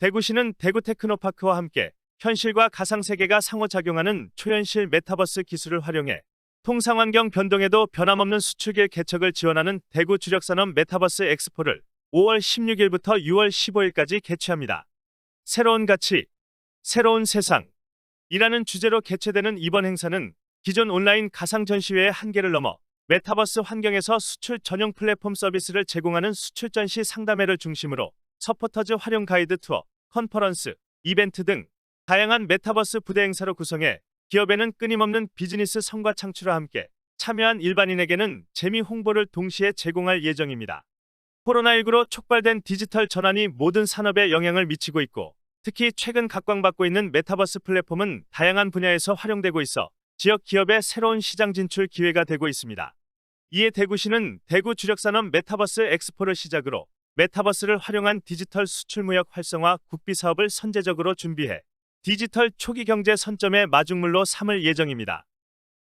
대구시는 대구 테크노파크와 함께 현실과 가상세계가 상호작용하는 초현실 메타버스 기술을 활용해 통상환경 변동에도 변함없는 수출길 개척을 지원하는 대구 주력산업 메타버스 엑스포를 5월 16일부터 6월 15일까지 개최합니다. 새로운 가치, 새로운 세상 이라는 주제로 개최되는 이번 행사는 기존 온라인 가상 전시회의 한계를 넘어 메타버스 환경에서 수출 전용 플랫폼 서비스를 제공하는 수출 전시 상담회를 중심으로 서포터즈 활용 가이드 투어, 컨퍼런스, 이벤트 등 다양한 메타버스 부대 행사로 구성해 기업에는 끊임없는 비즈니스 성과 창출과 함께 참여한 일반인에게는 재미 홍보를 동시에 제공할 예정입니다. 코로나19로 촉발된 디지털 전환이 모든 산업에 영향을 미치고 있고 특히 최근 각광받고 있는 메타버스 플랫폼은 다양한 분야에서 활용되고 있어 지역 기업의 새로운 시장 진출 기회가 되고 있습니다. 이에 대구시는 대구 주력산업 메타버스 엑스포를 시작으로 메타버스를 활용한 디지털 수출무역 활성화 국비 사업을 선제적으로 준비해 디지털 초기 경제 선점의 마중물로 삼을 예정입니다.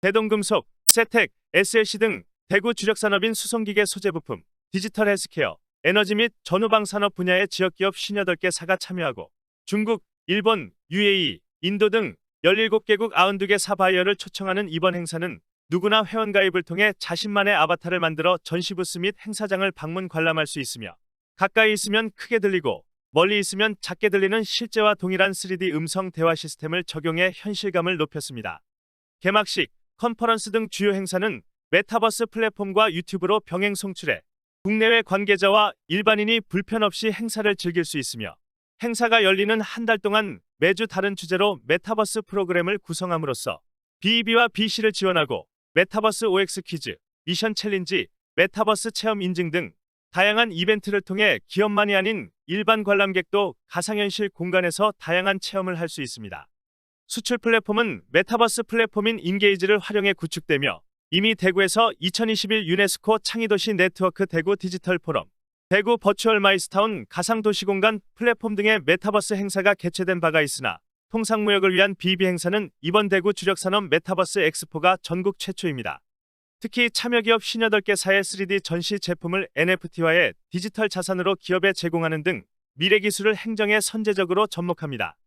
대동금속, 세텍, SLC 등 대구 주력 산업인 수송기계 소재 부품, 디지털 헬스케어, 에너지 및 전후방 산업 분야의 지역 기업 58개 사가 참여하고 중국, 일본, UAE, 인도 등 17개국 92개 사 바이어를 초청하는 이번 행사는 누구나 회원 가입을 통해 자신만의 아바타를 만들어 전시부스 및 행사장을 방문 관람할 수 있으며 가까이 있으면 크게 들리고 멀리 있으면 작게 들리는 실제와 동일한 3D 음성 대화 시스템을 적용해 현실감을 높였습니다. 개막식, 컨퍼런스 등 주요 행사는 메타버스 플랫폼과 유튜브로 병행 송출해 국내외 관계자와 일반인이 불편 없이 행사를 즐길 수 있으며 행사가 열리는 한 달 동안 매주 다른 주제로 메타버스 프로그램을 구성함으로써 BEB와 BC를 지원하고 메타버스 OX 퀴즈, 미션 챌린지, 메타버스 체험 인증 등 다양한 이벤트를 통해 기업만이 아닌 일반 관람객도 가상현실 공간에서 다양한 체험을 할 수 있습니다. 수출 플랫폼은 메타버스 플랫폼인 인게이지를 활용해 구축되며 이미 대구에서 2021 유네스코 창의도시 네트워크 대구 디지털 포럼, 대구 버추얼 마이스타운 가상도시공간 플랫폼 등의 메타버스 행사가 개최된 바가 있으나 통상무역을 위한 비비 행사는 이번 대구 주력산업 메타버스 엑스포가 전국 최초입니다. 특히 참여기업 58개 사의 3D 전시 제품을 NFT화해 디지털 자산으로 기업에 제공하는 등 미래 기술을 행정에 선제적으로 접목합니다.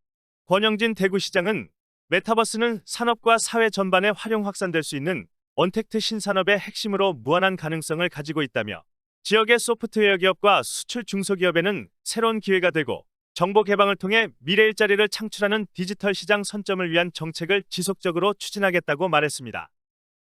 권영진 대구시장은 메타버스는 산업과 사회 전반에 활용 확산될 수 있는 언택트 신산업의 핵심으로 무한한 가능성을 가지고 있다며 지역의 소프트웨어 기업과 수출 중소기업에는 새로운 기회가 되고 정보 개방을 통해 미래 일자리를 창출하는 디지털 시장 선점을 위한 정책을 지속적으로 추진하겠다고 말했습니다.